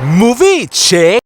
Movie Check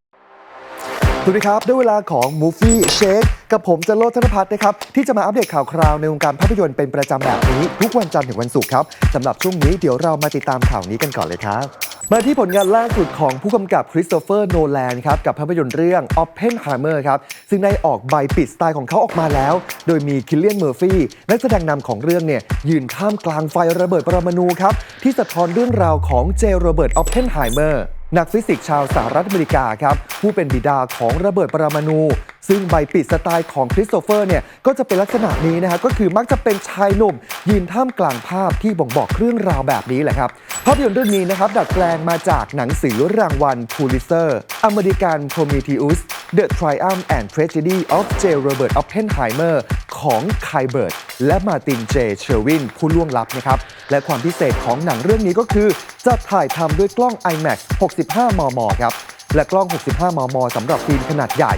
สวัสดีครับด้วยเวลาของ Movie Shake กับผมจะโรธนพัฒน์นะครับ ที่จะมาอัปเดตข่าวคราวในวงการภาพยนตร์เป็นประจำแบบนี้ ทุกวันจันทร์ถึงวันศุกร์ครับสำหรับช่วงนี้เดี๋ยวเรามาติดตามข่าวนี้กันก่อนเลยครับมาที่ผลงานล่าสุดของผู้กำกับคริสโตเฟอร์โนแลนครับกับภาพยนตร์เรื่อง Oppenheimer ครับซึ่งได้ออกใบปิดสไตล์ของเขาออกมาแล้ว โดยมีคิลเลียนเมอร์ฟี่นักแสดงนำของเรื่องเนี่ยยืนท่ามกลางไฟระเบิดปรมาณูครับที่สะท้อนเรื่องราวของเจโรเบิร์ตออปเพนไฮเมอร์ นักฟิสิกส์ชาวสหรัฐอเมริกาครับ ผู้เป็นบิดาของระเบิดปรมาณูซึ่งใบปิดสไตล์ของคริสโตเฟอร์เนี่ย ก็จะเป็นลักษณะนี้นะฮะก็คือมักจะเป็นชายหนุ่ม ยืนท่ามกลางภาพที่บ่งบอกเรื่องราวแบบนี้แหละครับ ภาพยนตร์เรื่องนี้นะครับ ดัดแปลงมาจากหนังสือรางวัลพูลิเซอร์อเมริกัน Prometheus The Triumph and Tragedy of J. Robert Oppenheimer ของไคเบิร์ตและมาตินเจเชอร์วินผู้ล่วงลับนะครับและความพิเศษของหนังเรื่องนี้ก็คือจะถ่ายทำด้วยกล้อง IMAX 65 มม ครับ และกล้อง 65 มมสำหรับฟิล์มขนาดใหญ่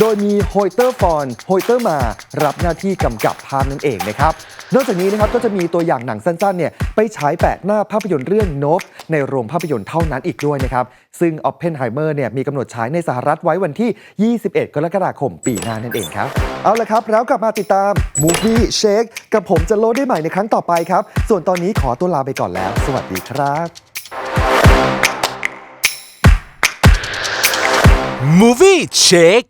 โดยมีโฮยเตอร์ฟอนโฮยเตอร์มารับหน้าที่กำกับภาพนั่นเองนะครับ นอกจากนี้นะครับก็จะมีตัวอย่างหนังสั้นๆเนี่ยไปฉายแปะหน้าภาพยนตร์เรื่องโน e ในโรงภาพยนตร์เท่านั้นอีกด้วยนะครับ ซึ่ง Oppenheimer เนี่ยมีกำหนดฉายในสหรัฐไว้วันที่ 21 กรกฎาคมปีหน้านั่นเองครับ เอาละครับ แล้วกลับมาติดตาม Movie Shake กับผมจะโลดได้ใหม่ในครั้งต่อไปครับ ส่วนตอนนี้ขอตัวลาไปก่อนแล้ว สวัสดีครับ Movie Check